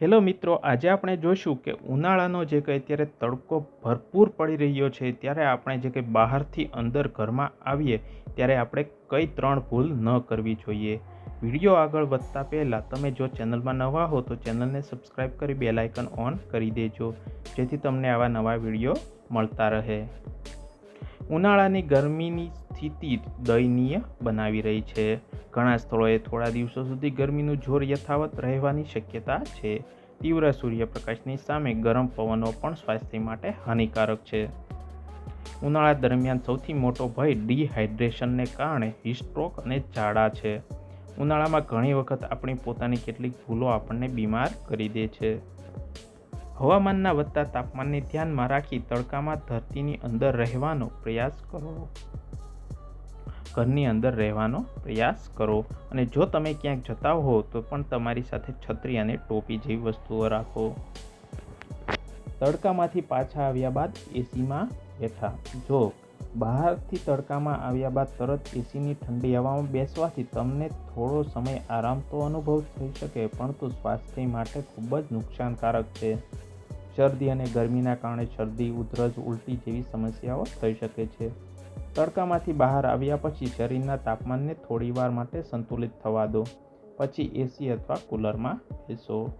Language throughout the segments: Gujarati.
હેલો મિત્રો, આજે આપણે જોઈશું કે ઉનાળાનો જે કંઈ અત્યારે તડકો ભરપૂર પડી રહ્યો છે, ત્યારે આપણે જે કંઈ બહારથી અંદર ઘરમાં આવીએ, ત્યારે આપણે કઈ ત્રણ ભૂલ ન કરવી જોઈએ. વીડિયો આગળ વધતા પહેલાં તમે જો ચેનલમાં નવા હો, તો ચેનલને સબસ્ક્રાઈબ કરી બેલાઇકન ઓન કરી દેજો, જેથી તમને આવા નવા વીડિયો મળતા રહે. ઉનાળાની ગરમીની સ્થિતિ દયનીય બનાવી રહી છે. ઘણા સ્થળોએ થોડા દિવસો સુધી ગરમીનું જોર યથાવત રહેવાની શક્યતા છે. તીવ્ર સૂર્યપ્રકાશની સામે ગરમ પવનો પણ સ્વાસ્થ્ય માટે હાનિકારક છે. ઉનાળા દરમિયાન સૌથી મોટો ભય ડિહાઇડ્રેશનને કારણે હિસ્ટ્રોક અને ઝાડા છે. ઉનાળામાં ઘણી વખત આપણી પોતાની કેટલીક ભૂલો આપણને બીમાર કરી દે છે. હવામાનના વધતા તાપમાનને ધ્યાનમાં રાખી તડકામાં ધરતીની અંદર રહેવાનો પ્રયાસ કરો. ઘરની અંદર રહેવાનો પ્રયાસ કરો અને જો તમે ક્યાંક જતા હો તો પણ તમારી સાથે છત્રી અને ટોપી જેવી વસ્તુઓ રાખો. તડકામાંથી પાછા આવ્યા બાદ એસીમાં બેઠા. જો બહારથી તડકામાં આવ્યા બાદ તરત એસીની ઠંડી હવામાં બેસવાથી તમને થોડો સમય આરામ તો અનુભવ થઈ શકે, પરંતુ સ્વાસ્થ્ય માટે ખૂબ જ નુકસાનકારક છે. શરદી અને ગરમીના કારણે શરદી, ઉધરસ, ઉલટી જેવી સમસ્યાઓ થઈ શકે છે. તડકામાંથી બહાર આવ્યા પછી શરીરના તાપમાનને થોડીવાર માટે સંતુલિત થવા દો. પછી એસી અથવા કુલરમાં બેસો.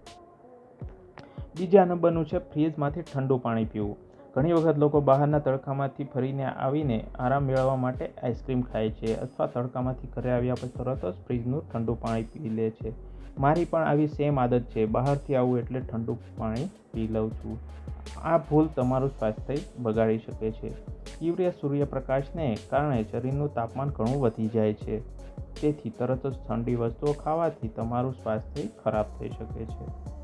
બીજા નંબરનું છે ફ્રીજમાંથી ઠંડુ પાણી પીવું. ઘણી વખત લોકો બહારના તડકામાંથી ફરીને આવીને આરામ મેળવવા માટે આઈસ્ક્રીમ ખાય છે અથવા તડકામાંથી ઘરે આવ્યા પછી તરત જ ફ્રીજનું ઠંડુ પાણી પી લે છે. મારી પણ આવી સેમ આદત છે. બહારથી આવું એટલે ઠંડુ પાણી પી લઉં છું. આ ભૂલ તમારું સ્વાસ્થ્ય બગાડી શકે છે. તીવ્ર સૂર્યપ્રકાશને કારણે શરીરનું તાપમાન ઘણું વધી જાય છે. તેથી તરત જ ઠંડી વસ્તુઓ ખાવાથી તમારું સ્વાસ્થ્ય ખરાબ થઈ શકે છે.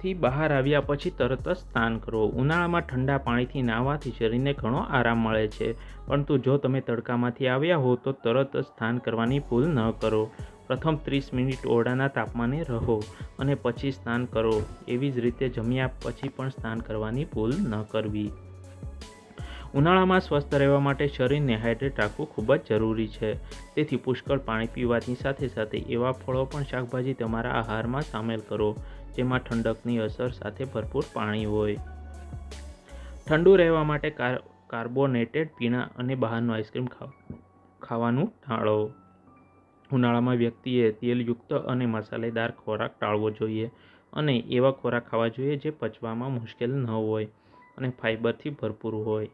માંથી બહાર આવ્યા પછી તરત જ સ્નાન કરો. ઉનાળામાં ઠંડા પાણીથી નાહવાથી શરીરને ઘણો આરામ મળે છે. પરંતુ જો તમે તડકામાંથી આવ્યા હો, તો તરત જ સ્નાન કરવાની ભૂલ ન કરો. પ્રથમ ત્રીસ મિનિટ ઓરડાના તાપમાને રહો અને પછી સ્નાન કરો. એવી જ રીતે જમ્યા પછી પણ સ્નાન કરવાની ભૂલ ન કરવી. ઉનાળામાં સ્વસ્થ રહેવા માટે શરીરને હાઇડ્રેટ રાખવું ખૂબ જ જરૂરી છે. તેથી પુષ્કળ પાણી પીવાની સાથે સાથે એવા ફળો પણ શાકભાજી તમારા આહારમાં સામેલ કરો, જેમાં ઠંડકની અસર સાથે ભરપૂર પાણી હોય. ઠંડુ રહેવા માટે કાર્બોનેટેડ પીણા અને બહારનું આઈસ્ક્રીમ ખાવાનું ટાળો. ઉનાળામાં વ્યક્તિએ તેલયુક્ત અને મસાલેદાર ખોરાક ટાળવો જોઈએ અને એવા ખોરાક ખાવા જોઈએ જે પચવામાં મુશ્કેલ ન હોય અને ફાઇબરથી ભરપૂર હોય.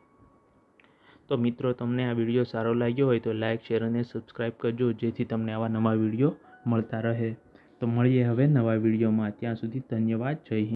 તો મિત્રો, તમને આ વીડિયો સારો લાગ્યો હોય તો લાઇક શેર અને સબસ્ક્રાઈબ કરજો, જેથી તમને આવા નવા વીડિયો મળતા રહે. તો મળીએ હવે નવા વિડીયોમાં. ત્યાં સુધી ધન્યવાદ. જય હિન્દ.